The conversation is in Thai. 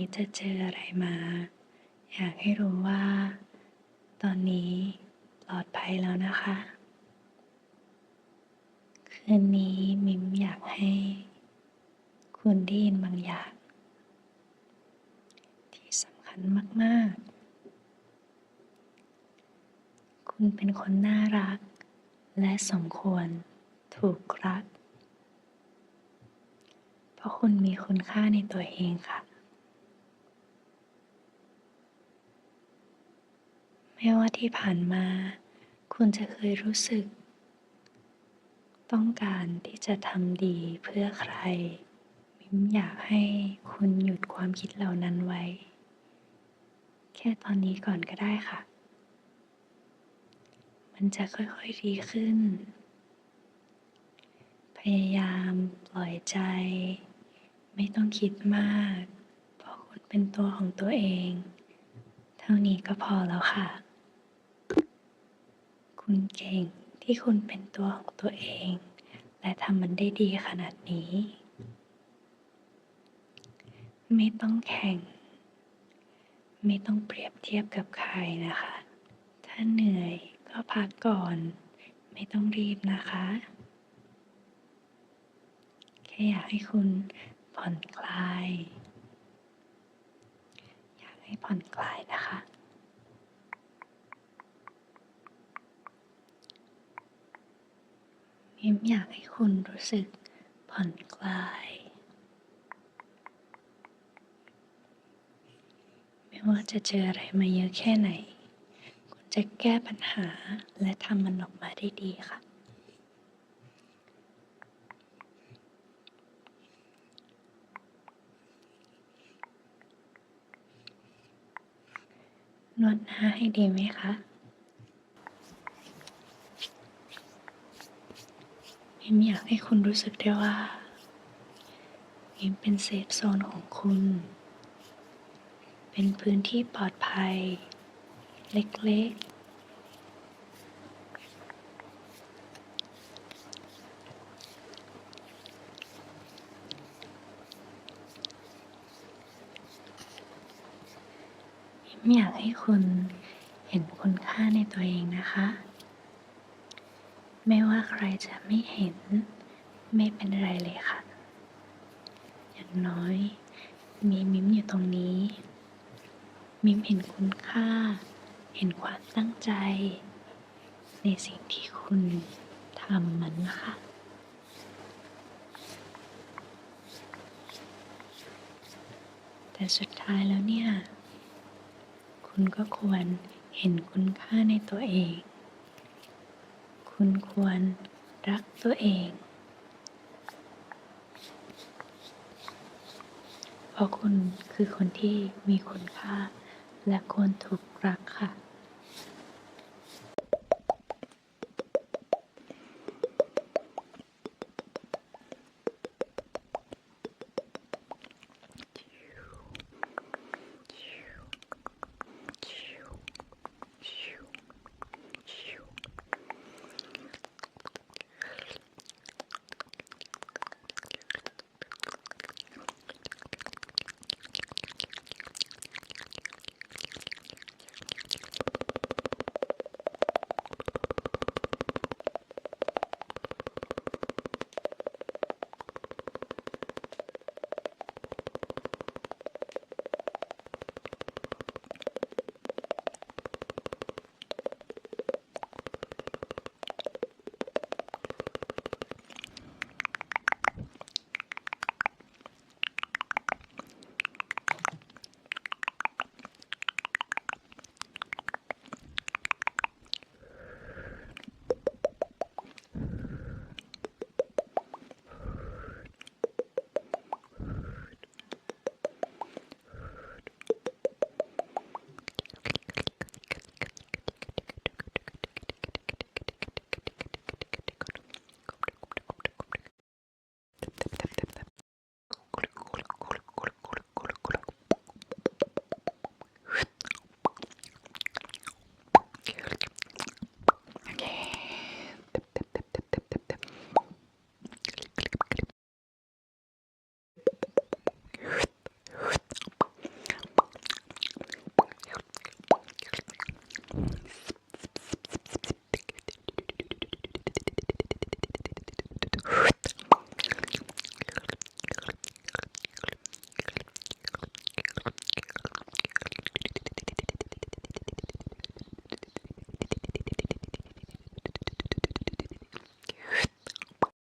นี้จะเจออะไรมา อยากให้รู้ว่า ตอนนี้ปลอดภัยแล้วนะคะ คืนนี้มิมอยากให้ คุณได้ยินบางอย่าง ที่สำคัญมาก ๆ คุณเป็นคนน่ารัก และสมควรถูกรัก เพราะคุณมีคุณค่าในตัวเองค่ะ ไม่ว่าที่ผ่านมา คุณจะเคยรู้สึก ต้องการที่จะทำดีเพื่อใคร มิมอยากให้คุณหยุดความคิดเหล่านั้นไว้ แค่ตอนนี้ก่อนก็ได้ค่ะ มันจะค่อยๆดีขึ้น พยายามปล่อยใจ ไม่ต้องคิดมาก เพราะคุณเป็นตัวของตัวเอง เท่านี้ก็พอแล้วค่ะ คุณเก่งที่คุณเป็นตัวของตัวเอง และทำมันได้ดีขนาดนี้ ไม่ต้องแข่ง ไม่ต้องเปรียบเทียบกับใครนะคะ ถ้าเหนื่อยก็พักก่อน ไม่ต้องรีบนะคะ แค่อยากให้คุณผ่อนคลาย อยากให้ผ่อนคลายนะคะิมอยากให้คุณรู้สึกผ่อนคลาย ไม่ว่าจะเจออะไรมาเยอะแค่ไหน คุณจะแก้ปัญหาและทำมันออกมาได้ดีค่ะ นวดหน้าให้ดีไหมคะ มิมอยากให้คุณรู้สึกได้ว่ามิมเป็นเซฟโซนของคุณ เป็นพื้นที่ปลอดภัย เล็กๆมิมอยากให้คุณเห็นคุณค่าในตัวเองนะคะ ไม่ว่าใครจะไม่เห็น ไม่เป็นไรเลยค่ะ อย่างน้อย มีมิมอยู่ตรงนี้ มิมเห็นคุณค่า เห็นความตั้งใจ ในสิ่งที่คุณทำมันนะคะแต่สุดท้ายแล้วเนี่ย คุณก็ควรเห็นคุณค่าในตัวเอง คุณควรรักตัวเอง เพราะคุณคือคนที่มีคุณค่า และควรถูกรักค่ะ